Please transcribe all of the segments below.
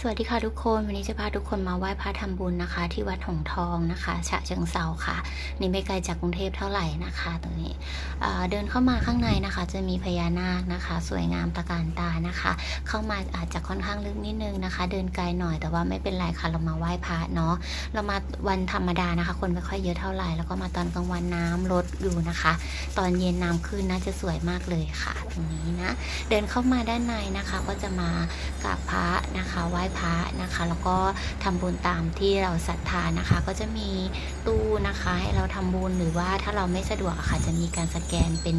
สวัสดีค่ะทุกคน วันนี้จะพาทุกคนมาไหว้พระทำบุญนะคะ ที่วัดหงทองนะคะฉะเชิงเซาค่ะ นี่ไม่ไกลจากกรุงเทพเท่าไหร่นะคะตรงนี้เดินเข้ามาข้างในนะคะ จะมีพญานาคนะคะ สวยงามตะการตานะคะ เข้ามาอาจจะค่อนข้างลึกนิดนึงนะคะ เดินไกลหน่อยแต่ว่าไม่เป็นไรค่ะเรามาไหว้พระเนาะเรามาวันธรรมดานะคะ คนไม่ค่อยเยอะเท่าไหร่แล้วก็มาตอนกลางวันน้ำลดอยู่นะคะ ตอนเย็นน้ำขึ้นน่าจะสวยมากเลยค่ะ ตรงนี้นะเดินเข้ามาด้านในนะคะก็จะมากราบพระนะคะไหว้พระนะคะ แล้วก็ทำบุญตามที่เราศรัทธานะคะ ก็จะมีตู้นะคะให้เราทำบุญหรือว่าถ้าเราไม่สะดวกะค่ะจะมีการสแกนเป็น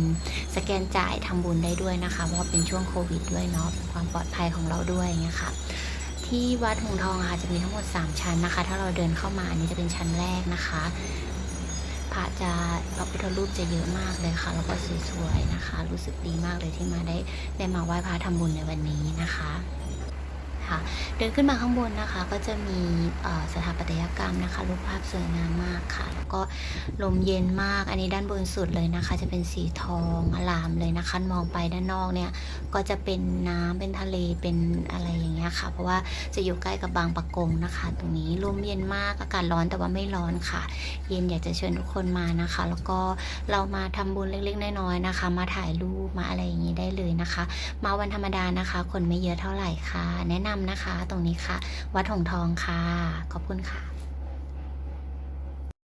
สแกนจ่ายทำบุญได้ด้วยนะคะ เพราะเป็นช่วงโควิดด้วยเนาะเป็นความปลอดภัยของเราด้วยอย่างเงี้ยค่ะที่วัดหงทองะค่ะจะมีทั้งหมด 3 ชั้นนะคะ ถ้าเราเดินเข้ามาอันนี้จะเป็นชั้นแรกนะคะพระจะพระพุทธรูปจะเยอะมากเลยค่ะ แล้วก็สวยๆนะคะ รู้สึกดีมากเลยที่มาได้ได้มาไหว้พระทำบุญในวันนี้นะคะ คะ เดินขึ้นมาข้างบนนะคะ ก็จะมีสถาปัตยกรรมนะคะรูปภาพสวยงามมากค่ะ ก็ลมเย็นมาก อันนี้ด้านบนสุดเลยนะคะ จะเป็นสีทองอลามเลยนะคะ มองไปด้านนอกเนี่ย ก็จะเป็นน้ำเป็นทะเลเป็นอะไรอย่างเงี้ยค่ะ เพราะว่าจะอยู่ใกล้กับบางปะกงนะคะ ตรงนี้ลมเย็นมากอากาศร้อนแต่ว่าไม่ร้อนค่ะ เย็นอยากจะเชิญทุกคนมานะคะ แล้วก็เรามาทำบุญเล็กๆน้อยๆนะคะ มาถ่ายรูปมาอะไรอย่างนี้ได้เลยนะคะ มาวันธรรมดานะคะ คนไม่เยอะเท่าไหร่ค่ะ แนะนำนะคะ ตรงนี้ค่ะ วัดหงทองค่ะ ขอบคุณค่ะ